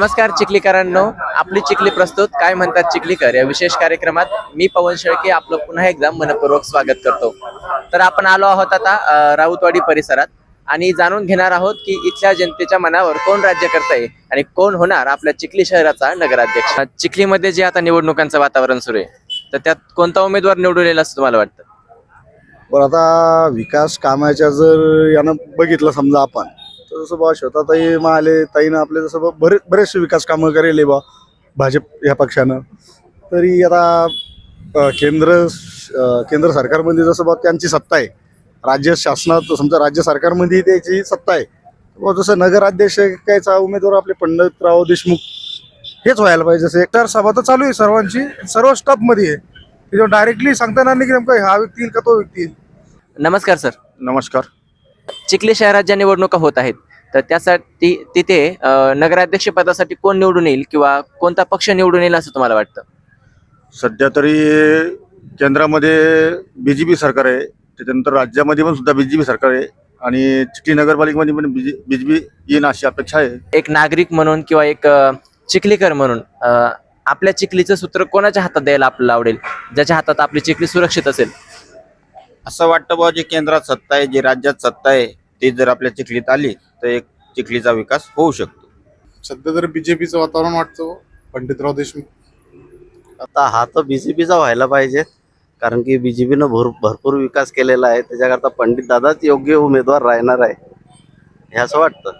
नमस्कार चिखलीकरांनो. आपली चिखली प्रस्तुत. काय म्हणतात चिखलीकर? या विशेष कार्यक्रमात मी पवन शेळके आपलं पुन्हा एकदा मनपूर्वक स्वागत करतो. तर आपण आलो आहोत आता राऊतवाडी परिसरात. आणि जाणून घेणार आहोत की इथल्या जनतेच्या मनावर कोण राज्य करताय आणि कोण होणार आपल्या चिखली शहराचा नगराध्यक्ष. चिखलीमध्ये जे आता निवडणुकांचं वातावरण सुरू आहे तर त्यात कोणता उमेदवार निवडून येईल असं तुम्हाला वाटतं? पण आता विकास कामाच्या जर यानं बघितलं समजा आपण जसं बा ताई महाले ताईनं आपले जसं बरे बरेचसे विकास कामं करेले बा भाजप या पक्षानं. तरी आता केंद्र केंद्र सरकारमध्ये जसं बा त्यांची सत्ता आहे. राज्य शासनात समजा राज्य सरकारमध्ये त्याची सत्ता आहे. बा जसं नगराध्यक्षाचा उमेदवार आपले पंडितराव देशमुख हेच व्हायला पाहिजे. जसं तर सभा तर चालू आहे सर्वांची सर्व स्टॉपमध्ये आहे. त्याच्यावर डायरेक्टली सांगता येणार नाही की नेमकं हा व्यक्ती येईल का तो व्यक्ती येईल. नमस्कार सर. नमस्कार. चिखली शहरात ज्या निवडणुका होत आहेत तर त्यासाठी तिथे नगराध्यक्ष पदासाठी कोण निवडून येईल किंवा कोणता पक्ष निवडून येईल असं तुम्हाला वाटतं? सध्या तरी केंद्रामध्ये बी जे पी सरकार आहे. त्याच्यानंतर राज्यामध्ये पण सुद्धा बी जे पी सरकार आहे. आणि चिखली नगरपालिकेमध्ये पण बी जे पी येईन अशी अपेक्षा आहे. एक नागरिक म्हणून किंवा एक चिखलीकर म्हणून आपल्या चिखलीचं सूत्र कोणाच्या हातात द्यायला आपल्याला आवडेल? ज्याच्या हातात आपली चिखली सुरक्षित असेल? असं वाटतं बुवा जी केंद्रात सत्ता आहे जी राज्यात सत्ता आहे ती जर आपल्या चिखलीत आली तर एक चिखलीचा विकास होऊ शकतो. सध्या तर बीजेपीचं वातावरण वाटतं पंडितराव देशमुख. आता हा तर बीजेपीचा व्हायला पाहिजे कारण की बीजेपीनं भर भरपूर विकास केलेला आहे. त्याच्याकरता पंडित दादाच योग्य उमेदवार राहणार आहे. हे असं वाटतं.